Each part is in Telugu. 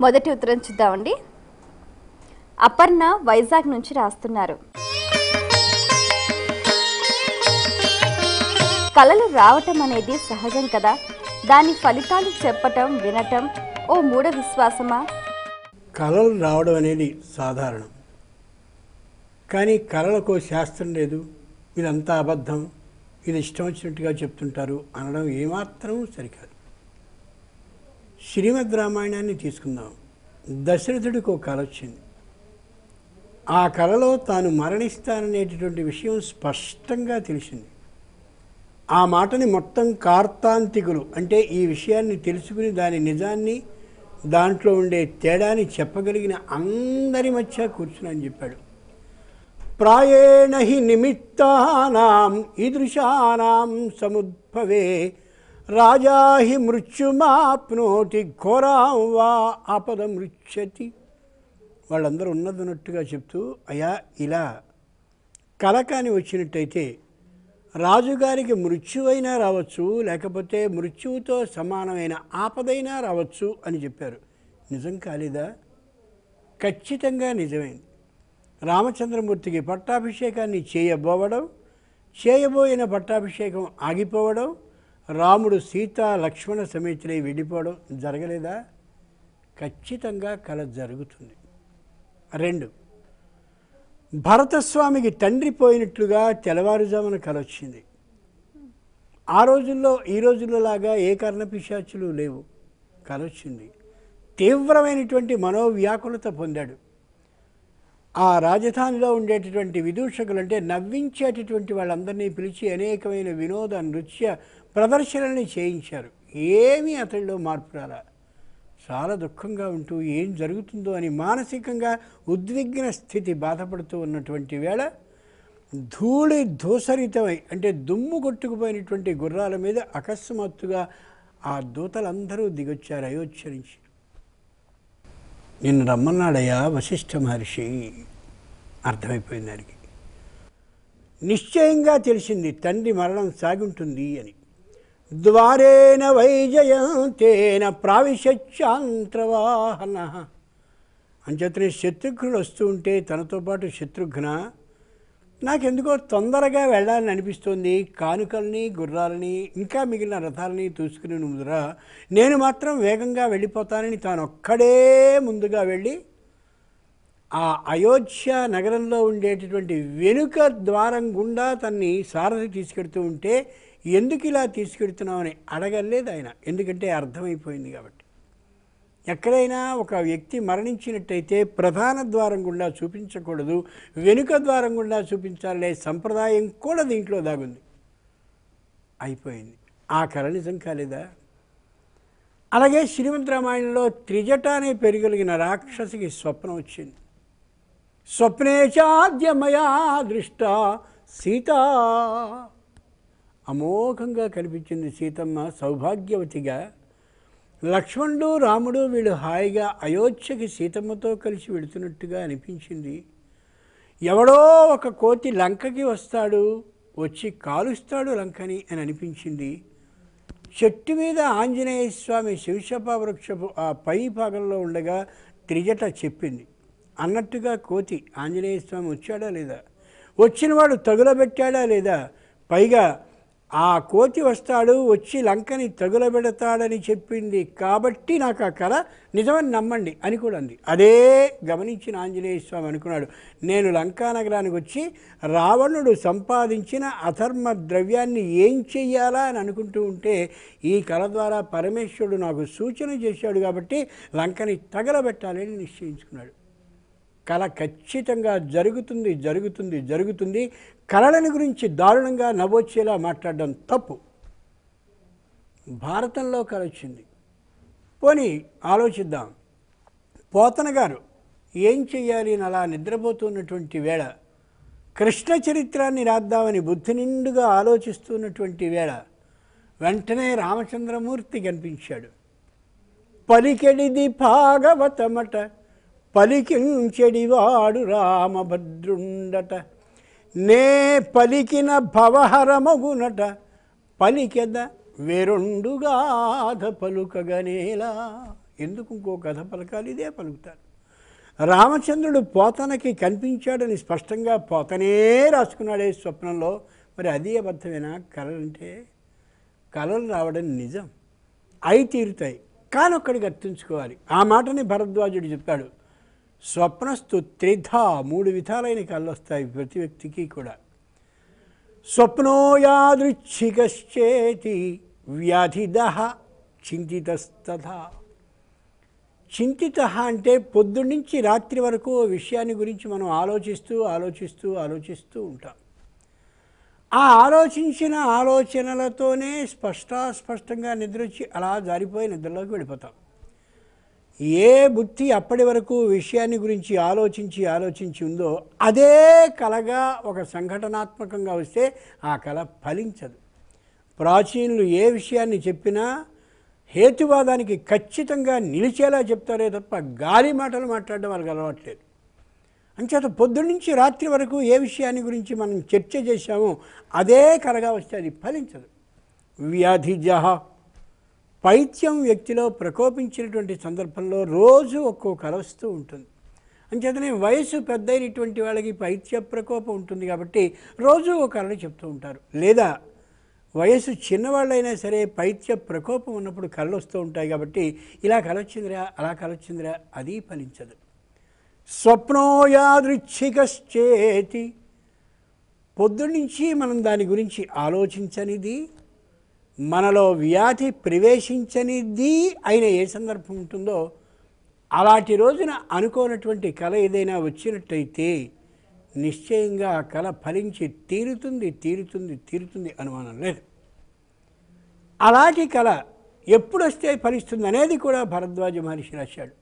మొదటి ఉత్తరం చూద్దామండి. అపర్ణ వైజాగ్ నుంచి రాస్తున్నారు. కళలు రావటం అనేది సహజం కదా. దాని ఫలితాలు చెప్పటం వినటం ఓ మూఢ విశ్వాసమా? కళలు రావడం అనేది సాధారణం. కానీ కళలకు శాస్త్రం లేదు. ఇదంతా అబద్ధం. ఇది ఇష్టం వచ్చినట్టుగా చెప్తుంటారు అనడం ఏమాత్రం సరికాదు. శ్రీమద్ రామాయణాన్ని తీసుకుందాం. దశరథుడికి ఒక కళ వచ్చింది. ఆ కళలో తాను మరణిస్తాననేటటువంటి విషయం స్పష్టంగా తెలిసింది. ఆ మాటని మొత్తం కార్తాంతికులు అంటే ఈ విషయాన్ని తెలుసుకుని దాని నిజాన్ని దాంట్లో ఉండే తేడాని చెప్పగలిగిన అందరి మధ్య కూర్చుని చెప్పాడు. ప్రాయేణ హి నిమిత్తానాం ఈదృశానాం సముద్భవే రాజా హి మృత్యుమాప్నోతి ఘోరాం వా ఆపద మృత్యతి వాళ్ళందరూ ఉన్నదన్నట్టుగా చెప్తూ అయా ఇలా కలకాని వచ్చినట్టయితే రాజుగారికి మృత్యువైనా రావచ్చు లేకపోతే మృత్యువుతో సమానమైన ఆపదైనా రావచ్చు అని చెప్పారు. నిజం కాలేదా? ఖచ్చితంగా నిజమైంది రామచంద్రమూర్తికి పట్టాభిషేకాన్ని చేయబోవడం చేయబోయిన పట్టాభిషేకం ఆగిపోవడం రాముడు సీత లక్ష్మణ సమేతులై వెళ్ళిపోవడం జరగలేదా? ఖచ్చితంగా కల జరుగుతుంది. రెండు భరతస్వామికి తండ్రి పోయినట్లుగా తెల్లవారుజామున కల వచ్చింది. ఆ రోజుల్లో ఈ రోజుల్లో లాగా ఏ కర్ణపిశాచులు లేవు. కల వచ్చింది. తీవ్రమైనటువంటి మనోవ్యాకులత పొందాడు. ఆ రాజధానిలో ఉండేటటువంటి విదూషకులు అంటే నవ్వించేటటువంటి వాళ్ళందరినీ పిలిచి అనేకమైన వినోద నృత్య ప్రదర్శనల్ని చేయించారు. ఏమీ అతడిలో మార్పు రాలా. చాలా దుఃఖంగా ఉంటూ ఏం జరుగుతుందో అని మానసికంగా ఉద్విగ్న స్థితి బాధపడుతూ ఉన్నటువంటి వేళ ధూళి దోసరితమై అంటే దుమ్ము కొట్టుకుపోయినటువంటి గుర్రాల మీద అకస్మాత్తుగా ఆ దూతలందరూ దిగొచ్చారు అయోధ్య నుంచి నిన్ను రమ్మన్నాడయ్యా వశిష్ఠ మహర్షి అర్థమైపోయింది దానికి నిశ్చయంగా తెలిసింది తండ్రి మరణం సాగుంటుంది అని. ద్వారేణ వైజయంతేన ప్రావిశత్యాంత్రవాహన అంచేతనే శత్రుఘ్నుడు వస్తూ ఉంటే తనతో పాటు శత్రుఘ్న నాకెందుకో తొందరగా వెళ్ళాలని అనిపిస్తోంది. కానుకల్ని గుర్రాలని ఇంకా మిగిలిన రథాలని తీసుకుని ముందురా నేను మాత్రం వేగంగా వెళ్ళిపోతానని తాను ఒక్కడే ముందుగా వెళ్ళి ఆ అయోధ్య నగరంలో ఉండేటటువంటి వెనుక ద్వారం గుండా తన్ని సారథి తీసుకెడుతూ ఉంటే ఎందుకు ఇలా తీసుకెడుతున్నామని అడగలేదు ఆయన. ఎందుకంటే అర్థమైపోయింది కాబట్టి. ఎక్కడైనా ఒక వ్యక్తి మరణించినట్టయితే ప్రధాన ద్వారం గుండా చూపించకూడదు వెనుక ద్వారం గుండా చూపించాలనే సంప్రదాయం కూడా దీంట్లో దాగుంది. అయిపోయింది. ఆ కళ నిజం కాలేదా? అలాగే శ్రీమద్ రామాయణంలో త్రిజట అనే పెరుగలిగిన రాక్షసికి స్వప్నం వచ్చింది. స్వప్నే చాద్యమయా దృష్ట సీత. అమోఘంగా కనిపించింది సీతమ్మ సౌభాగ్యవతిగా. లక్ష్మణుడు రాముడు వీళ్ళు హాయిగా అయోధ్యకి సీతమ్మతో కలిసి వెళుతున్నట్టుగా అనిపించింది. ఎవడో ఒక కోతి లంకకి వస్తాడు వచ్చి కాలుస్తాడు లంకని అని అనిపించింది. చెట్టు మీద ఆంజనేయ స్వామి శివశప వృక్షపు ఆ పై భాగంలో ఉండగా త్రిజట చెప్పింది. అన్నట్టుగా కోతి ఆంజనేయ స్వామి వచ్చాడా లేదా? వచ్చినవాడు తగులబెట్టాడా లేదా? పైగా ఆ కోతి వస్తాడు వచ్చి లంకని తగులబెడతాడని చెప్పింది కాబట్టి నాకు ఆ కళ నిజమని నమ్మండి అని కూడా అంది. అదే గమనించిన ఆంజనేయ స్వామి అనుకున్నాడు. నేను లంకా నగరానికి వచ్చి రావణుడు సంపాదించిన అధర్మ ద్రవ్యాన్ని ఏం చెయ్యాలా అని అనుకుంటూ ఉంటే ఈ కళ ద్వారా పరమేశ్వరుడు నాకు సూచన చేశాడు కాబట్టి లంకని తగలబెట్టాలని నిశ్చయించుకున్నాడు. కళ ఖచ్చితంగా జరుగుతుంది జరుగుతుంది జరుగుతుంది. కళలను గురించి దారుణంగా నవ్వొచ్చేలా మాట్లాడడం తప్పు. భారతంలో కళ వచ్చింది. పోనీ ఆలోచిద్దాం. పోతన గారు ఏం చెయ్యాలి అని అలా నిద్రపోతున్నటువంటి వేళ కృష్ణ చరిత్రాన్ని రాద్దామని బుద్ధి నిండుగా ఆలోచిస్తున్నటువంటి వేళ వెంటనే రామచంద్రమూర్తి కనిపించాడు. పలికెడిది భాగవతమట పలికించెడివాడు రామభద్రుండట. నే పలికిన భవహరమగునట పలికెద వేరొండుగాధ పలుకగనేలా ఎందుకు ఇంకో కథ పలకాలి? ఇదే పలుకుతారు. రామచంద్రుడు పోతనకి కనిపించాడని స్పష్టంగా పోతనే రాసుకున్నాడే స్వప్నంలో. మరి అది అబద్ధమేనా? కళలంటే కళలు రావడం నిజం. అయి తీరుతాయి. కానీ ఒక్కడికి గుర్తుంచుకోవాలి ఆ మాటని భరద్వాజుడు చెప్తాడు. స్వప్నస్తు త్రిధ మూడు విధాలైన కళ్ళు వస్తాయి ప్రతి వ్యక్తికి కూడా. స్వప్నో యాదృచ్ఛికశ్చేతి వ్యాధిద చింతితస్తథ. చింతిత అంటే పొద్దున్నుంచి రాత్రి వరకు విషయాన్ని గురించి మనం ఆలోచిస్తూ ఆలోచిస్తూ ఆలోచిస్తూ ఉంటాం. ఆ ఆలోచించిన ఆలోచనలతోనే స్పష్టాస్పష్టంగా నిద్రొచ్చి అలా జారిపోయి నిద్రలోకి వెళ్ళిపోతాం. ఏ బుద్ధి అప్పటి వరకు విషయాన్ని గురించి ఆలోచించి ఆలోచించి ఉందో అదే కలగా ఒక సంఘటనాత్మకంగా వస్తే ఆ కళ ఫలించదు. ప్రాచీనులు ఏ విషయాన్ని చెప్పినా హేతువాదానికి ఖచ్చితంగా నిలిచేలా చెప్తారే తప్ప గాలి మాటలు మాట్లాడడం వాళ్ళకి అలవాట్లేదు. అంచేత పొద్దున్నుంచి రాత్రి వరకు ఏ విషయాన్ని గురించి మనం చర్చ చేశామో అదే కలగా వస్తే అది ఫలించదు. వ్యాధిజహ పైత్యం వ్యక్తిలో ప్రకోపించినటువంటి సందర్భంలో రోజు ఒక్కో కలవస్తూ ఉంటుంది. అంచేతనే వయసు పెద్దయినటువంటి వాళ్ళకి పైత్య ప్రకోపం ఉంటుంది కాబట్టి రోజు ఒక కళను చెప్తూ ఉంటారు. లేదా వయసు చిన్నవాళ్ళైనా సరే పైత్య ప్రకోపం ఉన్నప్పుడు కళ్ళు వస్తూ ఉంటాయి కాబట్టి ఇలా కలొచ్చిందిరా అలా కలొచ్చిందిరా అది ఫలించదు. స్వప్నోయాదృచ్ఛికశ్చేతి. పొద్దున్నుంచి మనం దాని గురించి ఆలోచించనిది మనలో వ్యాధి ప్రవేశించనిది అయిన ఏ సందర్భం ఉంటుందో అలాంటి రోజున అనుకోనటువంటి కళ ఏదైనా వచ్చినట్టయితే నిశ్చయంగా ఆ కళ ఫలించి తీరుతుంది తీరుతుంది తీరుతుంది అనుమానం లేదు. అలాంటి కళ ఎప్పుడొస్తే ఫలిస్తుంది అనేది కూడా భరద్వాజ మహర్షి రాశాడు.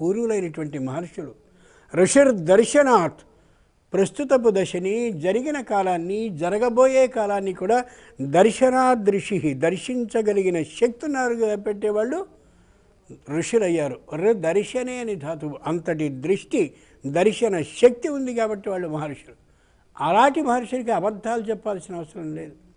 పూర్వులైనటువంటి మహర్షులు ఋషిర్ దర్శనాత్ ప్రస్తుతపు దశని జరిగిన కాలాన్ని జరగబోయే కాలాన్ని కూడా దర్శనాదృషి దర్శించగలిగిన శక్తి పెట్టేవాళ్ళు. ఋషులయ్యారు. ర దర్శనే అని ధాతువు. అంతటి దృష్టి దర్శన శక్తి ఉంది కాబట్టి వాళ్ళు మహర్షులు. అలాంటి మహర్షులకి అబద్ధాలు చెప్పాల్సిన అవసరం లేదు.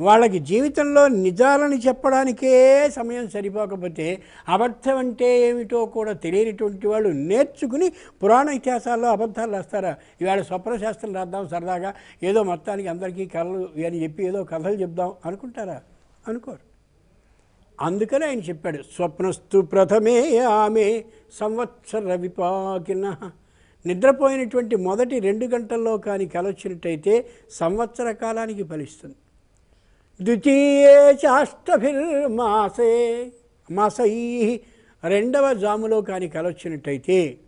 వాళ్ళకి జీవితంలో నిజాలని చెప్పడానికే సమయం సరిపోకపోతే అబద్ధం అంటే ఏమిటో కూడా తెలియనిటువంటి వాళ్ళు నేర్చుకుని పురాణ ఇతిహాసాల్లో అబద్ధాలు రాస్తారా? ఇవాళ స్వప్న శాస్త్రం రాద్దాం సరదాగా. ఏదో మొత్తానికి అందరికీ కళలు అని చెప్పి ఏదో కథలు చెప్దాం అనుకుంటారా? అనుకోరు. అందుకని ఆయన చెప్పాడు స్వప్నస్తు ప్రథమే ఆమె సంవత్సర విపాకిన. నిద్రపోయినటువంటి మొదటి రెండు గంటల్లో కానీ కలొచ్చినట్టయితే సంవత్సర కాలానికి ఫలిస్తుంది. ద్వితీయే చాష్టభిర్మాసే. మాసై రెండవ జాములో కానీ కలొచ్చినట్టయితే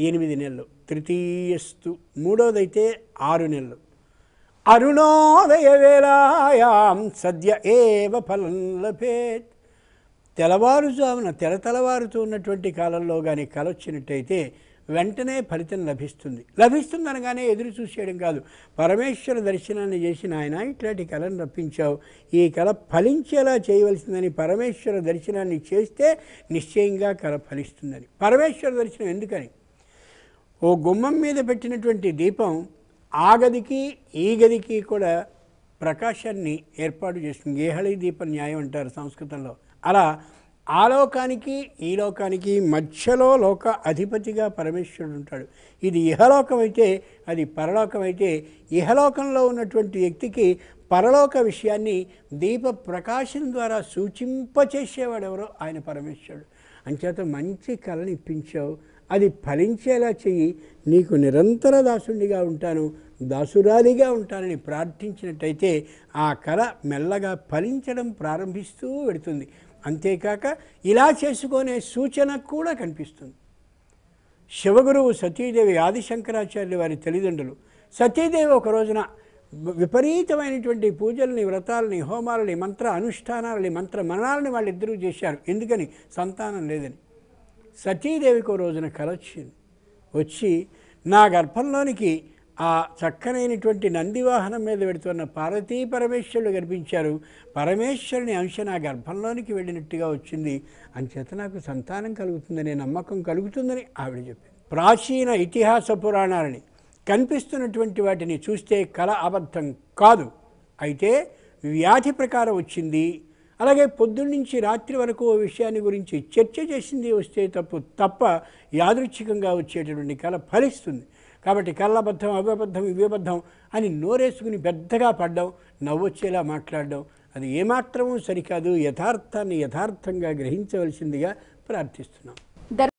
ఎనిమిది నెలలు. తృతీయస్తు మూడోదైతే ఆరు నెలలు. అరుణోదయ వేళాయాం సద్య ఏవ ఫలం లభేత్. తెల్లవారుజామున తెలతెలవారుతూ ఉన్నటువంటి కాలంలో కానీ కలొచ్చినట్టయితే వెంటనే ఫలితం లభిస్తుంది. లభిస్తుందనగానే ఎదురు చూసేయడం కాదు. పరమేశ్వర దర్శనాన్ని చేసిన ఆయన ఇట్లాంటి కళను రప్పించావు. ఈ కళ ఫలించేలా చేయవలసిందని పరమేశ్వర దర్శనాన్ని చేస్తే నిశ్చయంగా కళ ఫలిస్తుందని. పరమేశ్వర దర్శనం ఎందుకని? ఓ గుమ్మం మీద పెట్టినటువంటి దీపం ఆ గదికి ఈ గదికి కూడా ప్రకాశాన్ని ఏర్పాటు చేస్తుంది. గేహళి దీప న్యాయం అంటారు సంస్కృతంలో. అలా ఆ లోకానికి ఈ లోకానికి మధ్యలో లోక అధిపతిగా పరమేశ్వరుడు ఉంటాడు. ఇది ఇహలోకం అయితే అది పరలోకం అయితే ఇహలోకంలో ఉన్నటువంటి వ్యక్తికి పరలోక విషయాన్ని దీప ప్రకాశం ద్వారా సూచింపచేసేవాడు ఎవరో ఆయన పరమేశ్వరుడు. అంచేత మంచి కళని ఇప్పించావు. అది ఫలించేలా చెయ్యి. నీకు నిరంతర దాసుడిగా ఉంటాను దాసురాలిగా ఉంటానని ప్రార్థించినట్టయితే ఆ కళ మెల్లగా ఫలించడం ప్రారంభిస్తూ వెడుతుంది. అంతేకాక ఇలా చేసుకునే సూచన కూడా కనిపిస్తుంది. శివగురువు సతీదేవి ఆదిశంకరాచార్యుల వారి తల్లిదండ్రులు సతీదేవి ఒక రోజున విపరీతమైనటువంటి పూజల్ని వ్రతాలని హోమాలని మంత్ర అనుష్ఠానాలని మంత్ర మరణాలని వాళ్ళిద్దరూ చేశారు. ఎందుకని? సంతానం లేదని. సతీదేవికి ఒక రోజున కలొచ్చింది. వచ్చి నా గర్భంలోనికి ఆ చక్కనైనటువంటి నందివాహనం మీద పెడుతున్న పార్వతీ పరమేశ్వరుడు కనిపించారు. పరమేశ్వరుని అంశ నా గర్భంలోనికి వెళ్ళినట్టుగా వచ్చింది. అంచేత నాకు సంతానం కలుగుతుందనే నమ్మకం కలుగుతుందని ఆవిడ చెప్పింది. ప్రాచీన ఇతిహాస పురాణాలని కనిపిస్తున్నటువంటి వాటిని చూస్తే కళ అబద్ధం కాదు. అయితే వ్యాధి ప్రకారం వచ్చింది. అలాగే పొద్దున్నుంచి రాత్రి వరకు ఓ విషయాన్ని గురించి చర్చ చేసింది వస్తే తప్పు తప్ప యాదృచ్ఛికంగా వచ్చేటటువంటి కళ ఫలిస్తుంది. కాబట్టి కళ్ళబద్ధం అవ్యబద్ధం ఇవ్వబద్ధం అని నోరేసుకుని పెద్దగా పడ్డం నవ్వొచ్చేలా మాట్లాడడం అది ఏమాత్రమూ సరికాదు. యథార్థాన్ని యథార్థంగా గ్రహించవలసిందిగా ప్రార్థిస్తున్నాం.